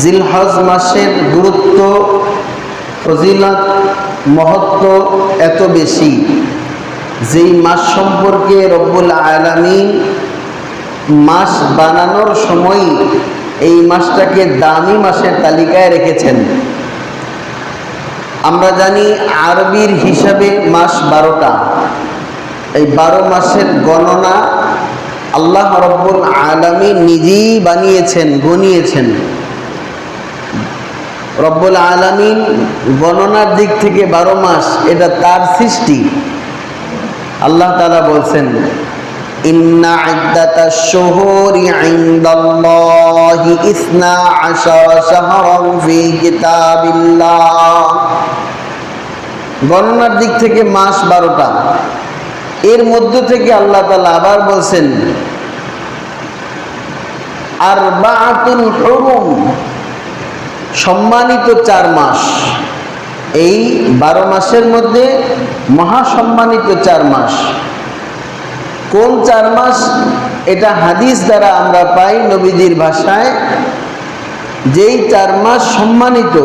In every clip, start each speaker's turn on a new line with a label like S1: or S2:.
S1: জিলহজ মাসের গুরুত্ব, ফজিলত, মহত্ব এত বেশি। যেই মাস সম্পর্কে রব্বুল আলামিন মাস বানানোর সময় এই মাসটাকে দামি মাসের তালিকায় রেখেছেন। আমরা জানি আরবির হিসাবে মাস বারোটা। এই বারো মাসের গণনা আল্লাহ রব্বুল আলমী নিজেই বানিয়েছেন, গনিয়েছেন। রব্বুল আলমিন গণনার দিক থেকে বারো মাস এটা তার সৃষ্টি। আল্লাহ তালা বলছেন গণনার দিক থেকে মাস বারোটা। এর মধ্য থেকে আল্লাহ তালা আবার বলছেন আর বা সম্মানিত চার মাস। এই বারো মাসের মধ্যে মহাসম্মানিত চার মাস। কোন চার মাস? এটা হাদিস দ্বারা আমরা পাই নবীজির ভাষায়, যেই চার মাস সম্মানিত,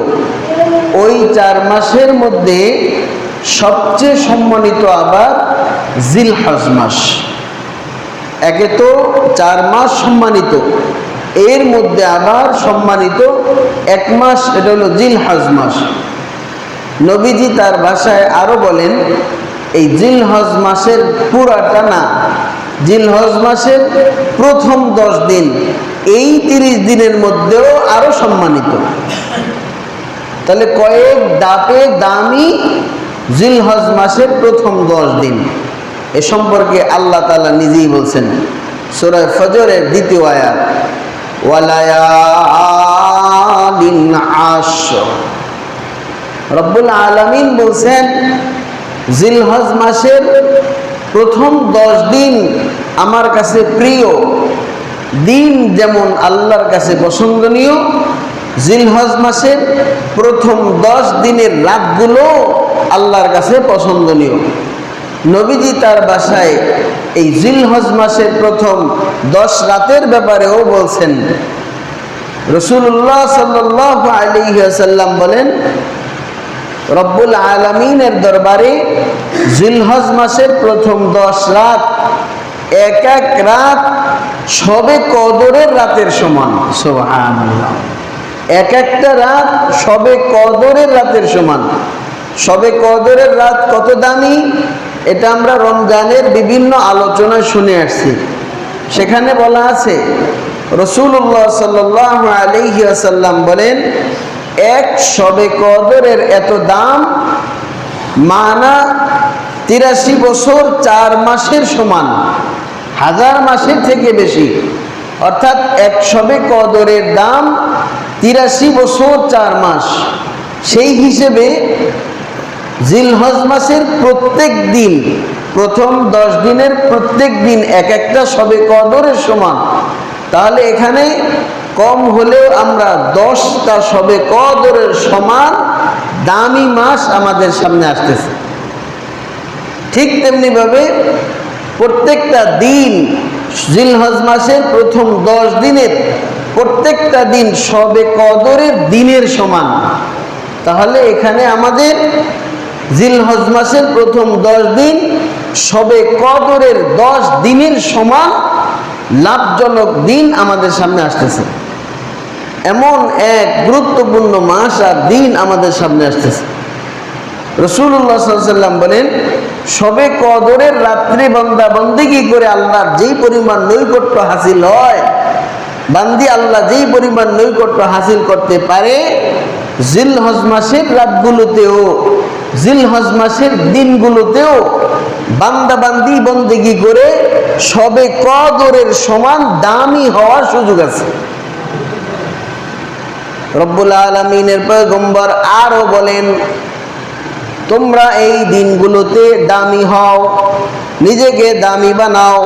S1: ওই চার মাসের মধ্যে সবচেয়ে সম্মানিত আবার জিলহজ মাস। একে তো চার মাস সম্মানিত। এর মধ্যে আবার সম্মানিত এক মাস, এটা হলো জিলহজ মাস। নবীজি তার ভাষায় আরও বলেন, এই জিলহজ মাসের পুরাটা না, জিলহজ মাসের প্রথম দশ দিন, এই তিরিশ দিনের মধ্যেও আরও সম্মানিত। তাহলে কয়েক দাপে দামি জিলহজ মাসের প্রথম দশ দিন। এ সম্পর্কে আল্লাহ তালা নিজেই বলছেন সুরায় ফজরের দ্বিতীয় আয়াত। রব্বুল আলামিন বলছেন, জিলহজ মাসের প্রথম দশ দিন আমার কাছে প্রিয়। দিন যেমন আল্লাহর কাছে পছন্দনীয় জিলহজ মাসের প্রথম দশ দিনের রাতগুলো আল্লাহর কাছে পছন্দনীয় নবীজি তার বাসায় এই জিলহজ মাসের প্রথম দশ রাতের ব্যাপারেও বলছেন। রসুল্লাহ সাল্লাহ আলিহাসাল্লাম বলেন, রব্বুল আলমিনের দরবারে জিলহজ মাসের প্রথম দশ রাত এক এক রাত সবে কদরের রাতের সমান। এক একটা রাত সবে কদরের রাতের সমান। সবে কদরের রাত কত দামি? এটা আমরা রমজানের বিভিন্ন আলোচনায় শুনে আসছি। সেখানে বলা আছে রসুল্লাহ সাল্লাহ আলহি আসাল্লাম বলেন, এক সবে কদরের এত দাম মানা তিরাশি বছর চার মাসের সমান, হাজার মাসের থেকে বেশি। অর্থাৎ এক সবে কদরের দাম তিরাশি বছর চার মাস। সেই হিসেবে জিলহজ মাসের প্রত্যেক দিন, প্রথম দশ দিনের প্রত্যেক দিন এক একটা সবে কদরের সমান। তাহলে এখানে কম হলেও আমরা দশটা সবে কদরের সমান দামি মাস আমাদের সামনে আসতেছে। ঠিক তেমনিভাবে প্রত্যেকটা দিন জিলহজ মাসের প্রথম দশ দিনের প্রত্যেকটা দিন সবে কদরের দিনের সমান। তাহলে এখানে আমাদের জিলহজ মাসের প্রথম দশ দিন সবে কদরের দশ দিনের সমান লাভজনক দিন আমাদের সামনে আসতেছে। এমন এক গুরুত্বপূর্ণ মাস আর দিন আমাদের সামনে আসতেছে। রসুল্লাহ সাল্লাম বলেন, সবে কদরের রাত্রি বন্দা বন্দিগি করে আল্লাহর যেই পরিমাণ নৈকট্য হাসিল হয়, বান্দি আল্লাহ যেই পরিমাণ নৈকট্য হাসিল করতে পারে জিল হজ মাসের রাতগুলোতেও জিল হজ মাসের দিনগুলোতেও বান্দা বান্দি বন্দিগি করে সবে কদরের সমান দামি হওয়ার সুযোগ আছে। রব্বুল আলমিনের পয়গম্বর আরও বলেন, তোমরা এই দিনগুলোতে দামি হও, নিজেকে দামি বানাও,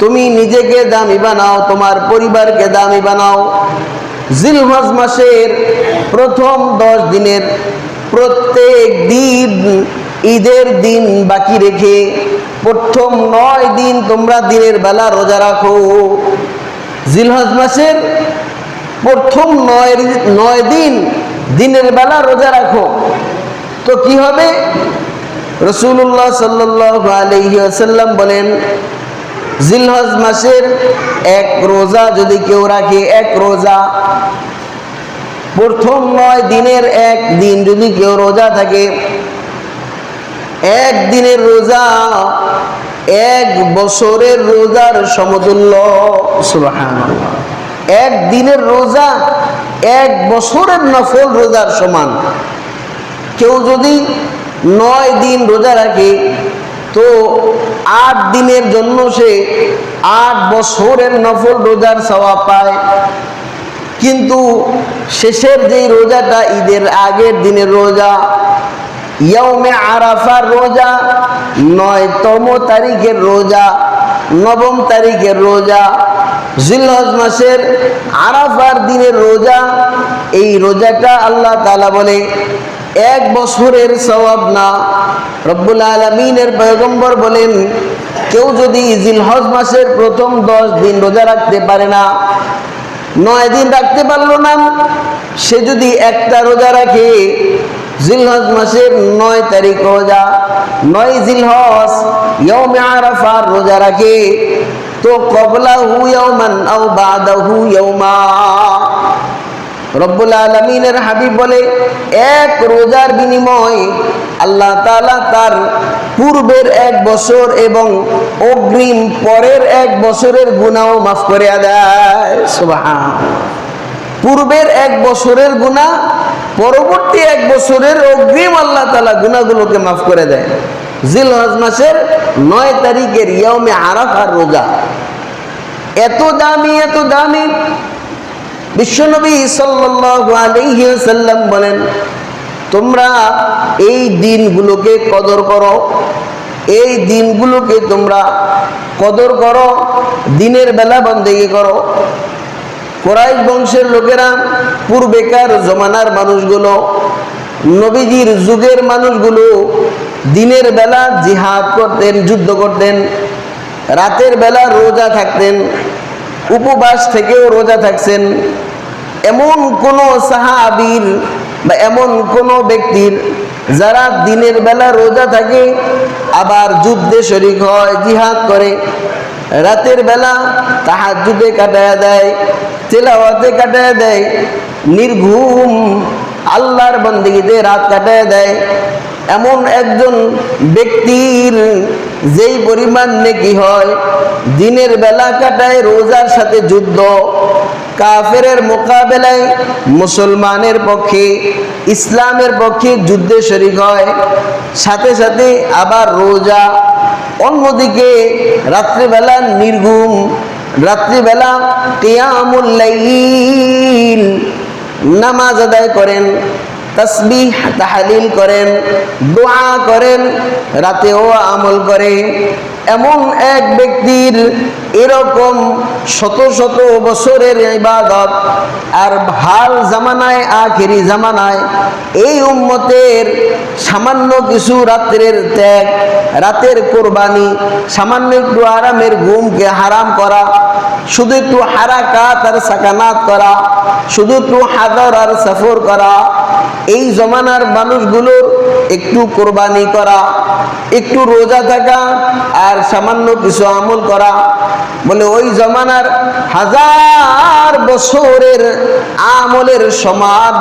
S1: তুমি নিজেকে দামি বানাও, তোমার পরিবারকে দামি বানাও। জিলহজ মাসের প্রথম দশ দিনের প্রত্যেক দিন ঈদের দিন বাকি রেখে প্রথম নয় দিন তোমরা দিনের বেলা রোজা রাখো। জিলহজ মাসের প্রথম নয় নয় দিন দিনের বেলা রোজা রাখো। তো কি হবে? রসুল্লাহ সাল্লাহ বলেন, জিলহজ মাসের এক রোজা যদি কেউ রাখে, এক রোজা প্রথম নয় দিনের এক দিন যদি কেউ রোজা থাকে এক দিনের রোজা এক বছরের রোজার সমতুল্য। এক দিনের রোজা এক বছরের নফল রোজার সমান। কেউ যদি নয় দিন রোজা রাখে তো আট দিনের জন্য সে আট বছরের নফল রোজার সওয়াব পায়। কিন্তু শেষের যেই রোজাটা, ঈদের আগের দিনের রোজা ইয়মে আরাফার রোজা, নয়তম তারিখের রোজা, নবম তারিখের রোজা, জিলহজ মাসের আরাফার দিনের রোজা, এই রোজাটা আল্লাহ তালা বলে, এক বছরের সওয়াব না। রব্বুল আলমিনের পয়গম্বর বলেন, কেউ যদি জিলহজ মাসের প্রথম দশ দিন রোজা রাখতে পারে না নয় দিন রাখতে পারল না। সে যদি একটা রোজা রাখে, জিলহজ মাসের নয় তারিখ রোজা, নয় জিলহজ ইয়মে আরাফার রোজা রাখে, তো কবলা হু ইয়মান আও বাদা হু ইয়মা রব্বুল আলমিনের হাবিব বলে, এক রোজার বিনিময় আল্লাহ তালা তার পূর্বের এক বছর এবং অগ্রিম পরের এক বছরের গুণাও মাফ করে দেয়। পূর্বের এক বছরের গুণা পরবর্তী এক বছরের অগ্রিম আল্লাহ তালা গুণাগুলোকে মাফ করে দেয়। জিল মাসের নয় তারিখের ইয়মে আরাফার রোজা। এত দামি এত দামি বিশ্বনবী ওয়াসাল্লাম বলেন, তোমরা এই দিনগুলোকে কদর করো। এই দিনগুলোকে তোমরা কদর করো, দিনের বেলা বন্দেগি করো। কোরাইশ বংশের লোকেরা, পূর্বেকার জমানার মানুষগুলো, নবীজির যুগের মানুষগুলো দিনের বেলা জিহাদ করতেন, যুদ্ধ করতেন, রাতের বেলা রোজা থাকতেন, উপবাস থেকেও রোজা থাকছেন এমন কোন সাহাবীর বা এমন কোন ব্যক্তির যারা দিনের বেলা রোজা থাকে, আবার যুদ্ধে শরিক হয়, জিহাদ করে, রাতের বেলা তাহার তাহাজুদে কাটায় দেয়, তেলাওয়াতে কাটায় দেয়, নির্ঘুম আল্লাহর বন্দিগিতে রাত কাটায় দেয়, এমন একজন ব্যক্তির যেই পরিমাণ নেকি হয়, দিনের বেলা কাটায় রোজার সাথে যুদ্ধ কাফেরের মোকাবেলায় মুসলমানের পক্ষে, ইসলামের পক্ষে যুদ্ধে শরিক হয়। সাথে সাথে আবার রোজা, অন্যদিকে রাত্রিবেলা নির্ঘুম, রাত্রিবেলা কিয়ামুল্লাইল নামাজ আদায় করেন, তসবিহ, তাহালিল করেন, দোয়া করেন, রাতেও আমল করে। এমন এক ব্যক্তির এরকম শত শত বছরের ইবাদত আর ভালো জামানায়, আখেরি জামানায় এই উম্মতের সামান্য কিছু রাত্রের ত্যাগ, রাতের কোরবানি, সামান্য একটু আরামের ঘুমকে হারাম করা, শুধু একটু হারাকাত আর সাকানাত করা, শুধু একটু হাদর আর সফর করা, এই জমানার মানুষগুলোর একটু কোরবানি করা, একটু রোজা থাকা আর সামান্য কিছু আমল করা বলে, ওই জমানার হাজার বছরের আমলের সমান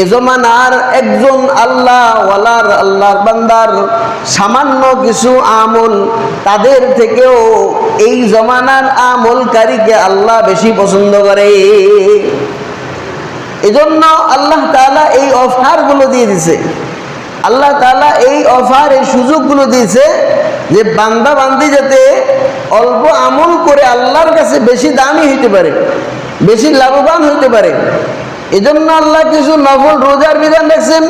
S1: এ জমানার একজন আল্লাহ ওয়ালার আল্লাহর বান্দার সামান্য কিছু আমল, তাদের থেকেও এই জমানার আমলকারীকে আল্লাহ বেশি পছন্দ করে। এজন্য আল্লাহ তাআলা এই অফারগুলো দিয়ে দিছে। আল্লাহ তাআলা এই অফার এই সুযোগগুলো দিয়েছে যে বান্দা বান্দি যাতে অল্প আমল করে আল্লাহর কাছে বেশি দামি হইতে পারে, বেশি লাভবান হইতে পারে, এজন্য আল্লাহ কিছু নফল রোজার বিধান রাখছেন।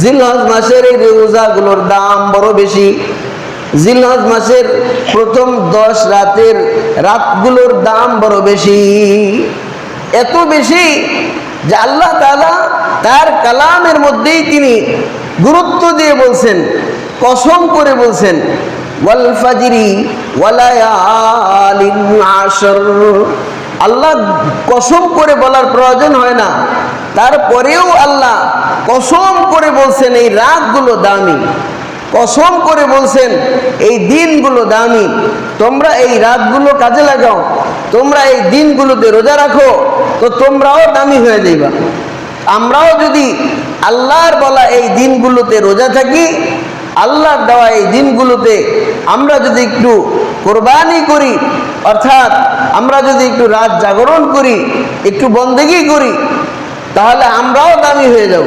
S1: জিলহজ মাসের এই রোজাগুলোর দাম বড় বেশি। জিলহজ মাসের প্রথম দশ রাতের রাতগুলোর দাম বড় বেশি। এত বেশি যে আল্লাহ তাআলা তার কালামের মধ্যেই তিনি গুরুত্ব দিয়ে বলছেন, কসম করে বলছেন আল্লাহ কসম করে বলার প্রয়োজন হয় না। তারপরেও আল্লাহ কসম করে বলছেন, এই রাতগুলো দামি। কসম করে বলছেন, এই দিনগুলো দামি। তোমরা এই রাতগুলো কাজে লাগাও। তোমরা এই দিনগুলোতে রোজা রাখো। তো তোমরাও দামি হয়ে যাইবা। আমরাও যদি আল্লাহর বলা এই দিনগুলোতে রোজা থাকি, আল্লাহর দেওয়া এই দিনগুলোতে আমরা যদি একটু কোরবানি করি, অর্থাৎ আমরা যদি একটু রাত জাগরণ করি, একটু বন্দেগি করি, তাহলে আমরাও দামি হয়ে যাব।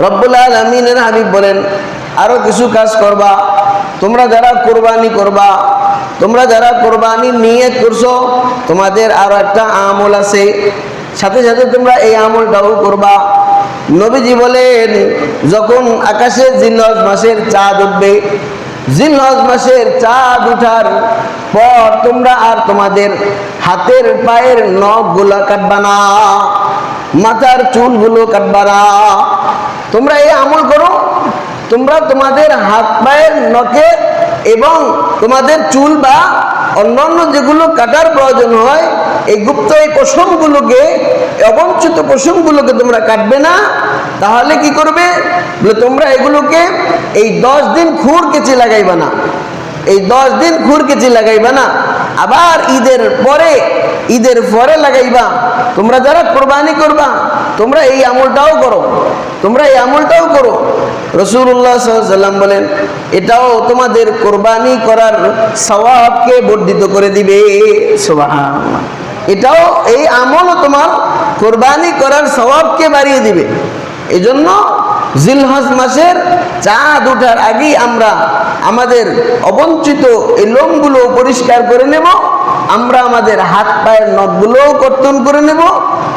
S1: রব্বুল আলমিনের হাবিব বলেন আরও কিছু কাজ করবা। তোমরা যারা কোরবানি করবা, তোমরা যারা কোরবানি নিয়ে করছ, তোমাদের আরও একটা আমল আছে। সাথে সাথে তোমরা এই আমলটাও করবা। নবীজি বলেন, যখন আকাশে জিলহজ মাসের চাঁদ উঠবে জিলহজ মাসের চাঁদ উঠার পর তোমরা আর তোমাদের হাতের পায়ের নখগুলো কাটবা না, মাথার চুলগুলো কাটবা না। তোমরা এই আমল করো, তোমরা তোমাদের হাত পায়ের নখে এবং তোমাদের চুল বা অন্যান্য যেগুলো কাটার প্রয়োজন হয়, এই গুপ্ত এই পশমগুলোকে অবঞ্চিত পশমগুলোকে তোমরা কাটবে না। তাহলে কি করবে? তোমরা এগুলোকে এই দশ দিন খুর কেচে লাগাইবা না। এই দশ দিন খুর কেচে লাগাইবা না। আবার ঈদের পরে ঈদের পরে লাগাইবা। তোমরা যারা কোরবানি করবা, তোমরা এই আমলটাও করো। তোমরা এই আমলটাও করো। রসুল্লাহ সাল্লাম বলেন, এটাও তোমাদের কোরবানি করার স্বভাবকে বর্ধিত করে দিবে। এটাও এই আমলও তোমার কোরবানি করার স্বভাবকে বাড়িয়ে দিবে। এজন্য জিলহজ মাসের চাঁদ ওঠার আগেই আমরা আমাদের অবঞ্চিত এই লোমগুলো পরিষ্কার করে নেব। আমরা আমাদের হাত পায়ের নখগুলোও কর্তন করে নেব।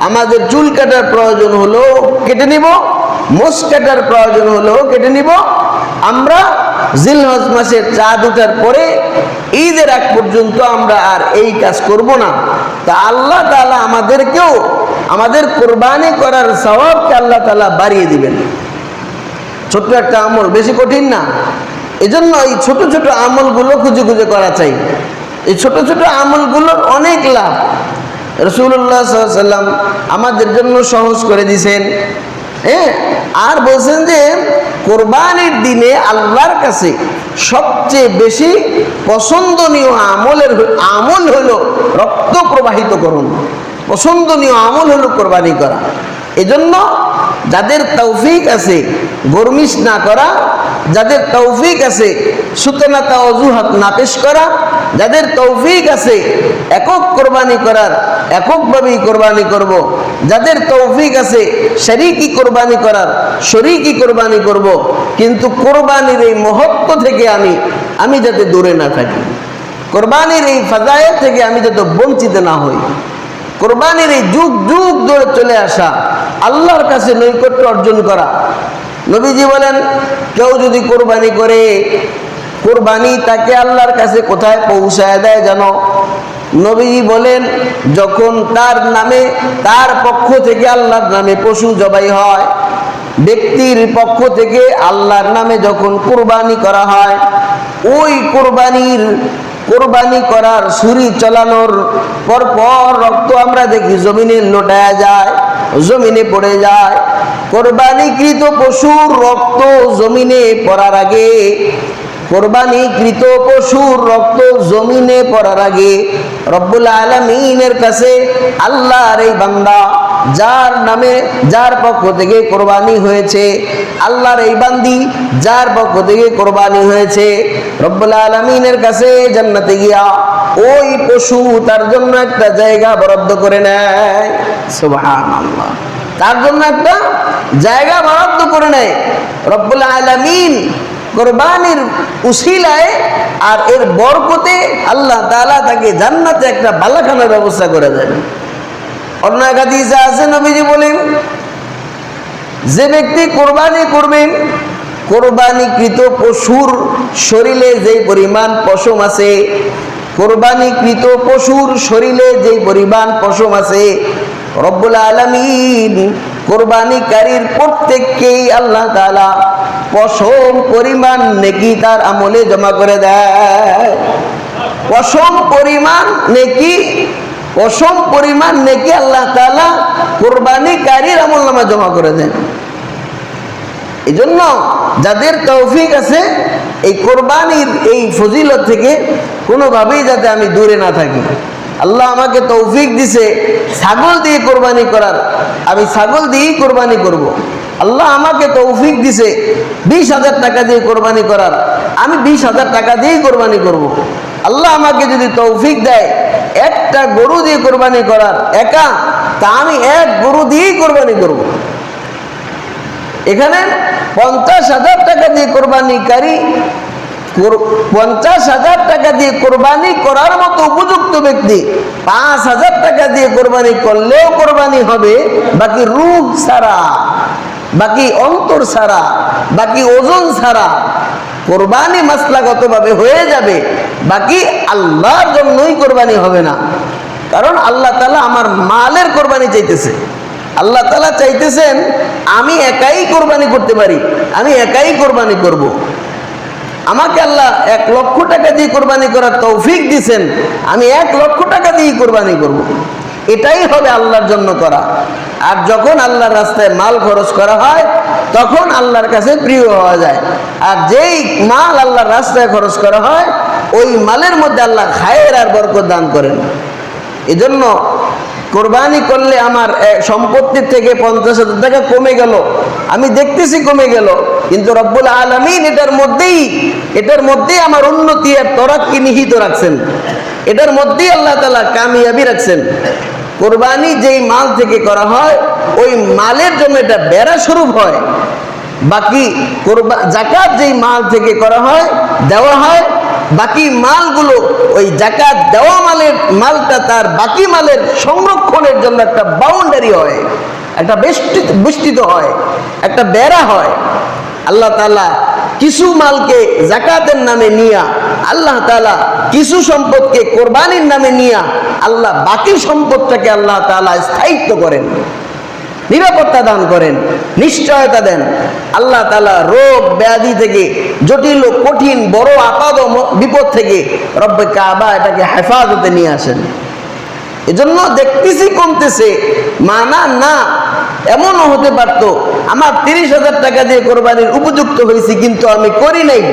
S1: আমাদের চুল কাটার প্রয়োজন হলো কেটে নিব। মোষ প্রয়োজন হলো কেটে নিব। আমরা জিলহজ মাসের চাঁদ ওঠার পরে ঈদের আগ পর্যন্ত আমরা আর এই কাজ করব না। তা আল্লাহ তাআলা আমাদেরকেও আমাদের কোরবানি করার স্বভাবকে আল্লাহ তালা বাড়িয়ে দিবেন। ছোট্ট একটা আমল, বেশি কঠিন না। এজন্য এই ছোট ছোট আমলগুলো খুঁজে খুঁজে করা চাই। এই ছোট ছোট আমলগুলোর অনেক লাভ। রসুল্লাহ সাল্লাম আমাদের জন্য সহজ করে দিছেন। হ্যাঁ আর বলছেন যে কোরবানির দিনে আল্লাহর কাছে সবচেয়ে বেশি পছন্দনীয় আমলের আমল হল রক্ত প্রবাহিত করুন। পছন্দনীয় আমল হল কোরবানি করা। এজন্য যাদের তৌফিক আছে, গরমিশ না করা, যাদের তৌফিক আছে সুতনাতা অজুহাত না পেশ করা, যাদের তৌফিক আছে, একক কোরবানি করার, এককভাবেই কোরবানি করব। যাদের তৌফিক আছে শরিকি কোরবানি করার শরিকি কোরবানি করব। কিন্তু কোরবানির এই মহত্ব থেকে আমি আমি যাতে দূরে না থাকি কোরবানির এই ফাজায় থেকে আমি যাতে বঞ্চিত না হই কোরবানির এই যুগ যুগ ধরে চলে আসা, আল্লাহর কাছে নৈকট্য অর্জন করা। নবীজি বলেন, কেউ যদি কোরবানি করে, কোরবানি তাকে আল্লাহর কাছে কোথায় পৌঁছায় দেয় জানো? নবীজি বলেন, যখন তার নামে, তার পক্ষ থেকে আল্লাহর নামে পশু জবাই হয়, ব্যক্তির পক্ষ থেকে আল্লাহর নামে যখন কোরবানি করা হয়, ওই কোরবানির কোরবানি করার ছুরি চালানোর পর পর রক্ত আমরা দেখি জমিনে লোটায়া যায়, জমিনে পড়ে যায়। কোরবানিকৃত পশুর রক্ত জমিনে পড়ার আগে, কোরবানিকৃত পশুর রক্ত জমিনে পড়ার আগে রব্বুল আলমিনের কাছে আল্লাহর এই বান্দা যার নামে, যার পক্ষ থেকে কোরবানি হয়েছে, আল্লাহর এই বান্দি যার পক্ষ থেকে কোরবানি হয়েছে, রব্বুল আলমিনের কাছে জান্নাতে গিয়া ওই পশু তার জন্য একটা জায়গা বরাদ্দ করে নেয়। সুবহানাল্লাহ। তার জন্য একটা জায়গা বরাদ্দ করে নেয়। রব্বুল আলমিন কোরবানির উসিলায় আর এর বরকতে আল্লাহ তালা তাকে জান্নাতে একটা বালাখানার ব্যবস্থা করে দেন। অন্য এক হাদিসে আছে, নবীজি বলেন, যে ব্যক্তি কোরবানি করবেন কোরবানিকৃত পশুর শরীরে যেই পরিমাণ পশম আছে, কোরবানিকৃত পশুর শরীরে যেই পরিমাণ পশম আছে, রব্বুল আলমিন কোরবানিকারীর প্রত্যেককেই আল্লাহ তাআলা পশম পরিমাণ নেকি তার আমলে জমা করে দেয়। পশম পরিমাণ নেকি অসম পরিমাণ নেকি আল্লাহ তালা কোরবানিকারীর আমল নামা জমা করে দেন। এই জন্য যাদের তৌফিক আছে, এই কোরবানির এই ফজিলত থেকে কোনোভাবেই যাতে আমি দূরে না থাকি। আল্লাহ আমাকে তৌফিক দিছে, ছাগল দিয়ে কোরবানি করার আমি ছাগল দিয়েই কোরবানি করব। আল্লাহ আমাকে তৌফিক দিছে, বিশ হাজার টাকা দিয়ে কোরবানি করার আমি বিশ হাজার টাকা দিয়েই কোরবানি করব। আল্লাহ আমাকে যদি তৌফিক দেয়, একটা গরু দিয়ে কোরবানি করার, একা, তা আমি এক গরু দিয়েই কোরবানি করব। এখানে পঞ্চাশ হাজার টাকা দিয়ে কোরবানিকারী কোর- পঞ্চাশ হাজার টাকা দিয়ে কোরবানি করার মতো উপযুক্ত ব্যক্তি পাঁচ হাজার টাকা দিয়ে কোরবানি করলেও কোরবানি হবে, বাকি রূহ ছাড়া, বাকি অন্তর ছাড়া, বাকি ওজন ছাড়া কোরবানি মাসলাগতভাবে হয়ে যাবে, বাকি আল্লাহর জন্যই কোরবানি হবে না কারণ আল্লাহ তালা আমার মালের কোরবানি চাইতেছে আল্লাহ তালা চাইতেছেন, আমি একাই কোরবানি করতে পারি, আমি একাই কোরবানি করব। আমাকে আল্লাহ এক লক্ষ টাকা দিয়ে কোরবানি করার তৌফিক দিছেন, আমি এক লক্ষ টাকা দিয়ে কোরবানি করব। এটাই হবে আল্লাহর জন্য করা। আর যখন আল্লাহর রাস্তায় মাল খরচ করা হয়, তখন আল্লাহর কাছে প্রিয় হওয়া যায়। আর যেই মাল আল্লাহর রাস্তায় খরচ করা হয়, ওই মালের মধ্যে আল্লাহ খায়ের আর বরকত দান করেন। এজন্য কোরবানি করলে আমার সম্পত্তির থেকে পঞ্চাশ হাজার টাকা কমে গেল। আমি দেখতেছি কমে গেল, কিন্তু রব্বুল আলমিন এটার মধ্যেই এটার মধ্যেই আমার উন্নতি আর তরাক্কি নিহিত রাখছেন। এটার মধ্যেই আল্লাহ তালা কামিয়াবি রাখছেন। কোরবানি যেই মাল থেকে করা হয়, ওই মালের জন্য এটা বেড়া স্বরূপ হয়। বাকি কোরবা, জাকাত যেই মাল থেকে করা হয়, দেওয়া হয় বাকি মালগুলো, ওই জাকাত দেওয়া মালের মালটা তার বাকি মালের সংরক্ষণের জন্য একটা বাউন্ডারি হয়, একটা বেষ্টিত বেষ্টিত হয়, একটা বেড়া হয়। আল্লাহ তালা কিছু মালকে জাকাতের নামে নিয়া, আল্লাহ তালা কিছু সম্পদকে কোরবানির নামে নিয়া, আল্লাহ বাকি সম্পদটাকে আল্লাহ তালা স্থায়িত্ব করেন। নিরাপত্তা দান করেন, নিশ্চয়তা দেন। আল্লাহ তালা রোগ ব্যাধি থেকে, জটিল ও কঠিন, বড় আপাদ বিপদ থেকে রব্বে কাবা এটাকে হেফাজতে নিয়ে আসেন। এজন্য দেখতেছি কমতেছে, মানা না, এমনও হতে পারত, আমার তিরিশ হাজার টাকা দিয়ে কোরবানির উপযুক্ত হয়েছি, কিন্তু আমি করি নাই।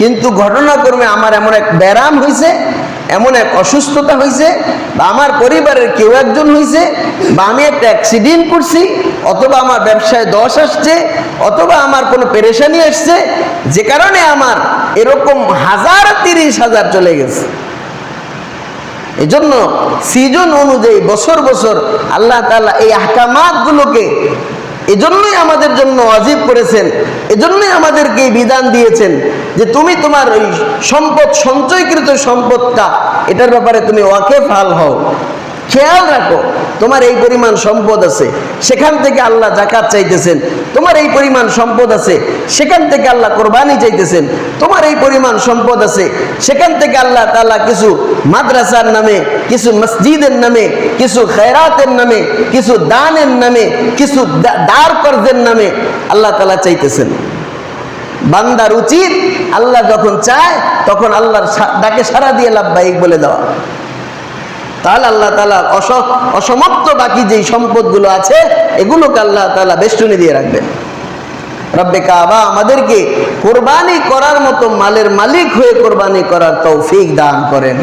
S1: কিন্তু ঘটনাক্রমে আমার এমন এক ব্যারাম হয়েছে এমন এক অসুস্থতা হয়েছে বা আমার পরিবারের কেউ একজন হয়েছে বা আমি একটা অ্যাক্সিডেন্ট করছি অথবা আমার ব্যবসায় দশ আসছে অথবা আমার কোনো পেরেশানি আসছে, যে কারণে আমার এরকম হাজার তিরিশ হাজার চলে গেছে। এই জন্য সিজন অনুযায়ী বছর বছর আল্লাহ তাআলা এই আহকামাত গুলোকে এজন্যই আমাদের জন্য অজীব করেছেন, এজন্যই আমাদেরকে বিধান দিয়েছেন যে তুমি তোমার ওই সম্পদ, সঞ্চয়কৃত সম্পদটা, এটার ব্যাপারে তুমি ওয়াকে হাল হও। খেয়াল রাখো, তোমার এই পরিমাণ সম্পদ আছে, সেখান থেকে আল্লাহ জাকাত চাইতেছেন, তোমার এই পরিমাণ সম্পদ আছে, সেখান থেকে আল্লাহ কোরবানি চাইতেছেন, তোমার এই পরিমাণ সম্পদ আছে, সেখান থেকে আল্লাহ তালা কিছু মাদ্রাসার নামে, কিছু মসজিদের নামে, কিছু খেরাতের নামে, কিছু দানের নামে, কিছু দার কর্জের নামে আল্লাহ তালা চাইতেছেন। বান্দার উচিত আল্লাহ যখন চায়, তখন আল্লাহর ডাকে সারা দিয়ে লাভবাহিক বলে দেওয়া। তাহলে আল্লাহ তালা অস, অসমাপ্ত বাকি যেই সম্পদগুলো আছে, এগুলোকে আল্লাহ তালা বেষ্টনী দিয়ে রাখবেন রব্বে কাবা আমাদেরকে কোরবানি করার মতো মালের মালিক হয়ে কোরবানি করার তৌফিক দান করেন।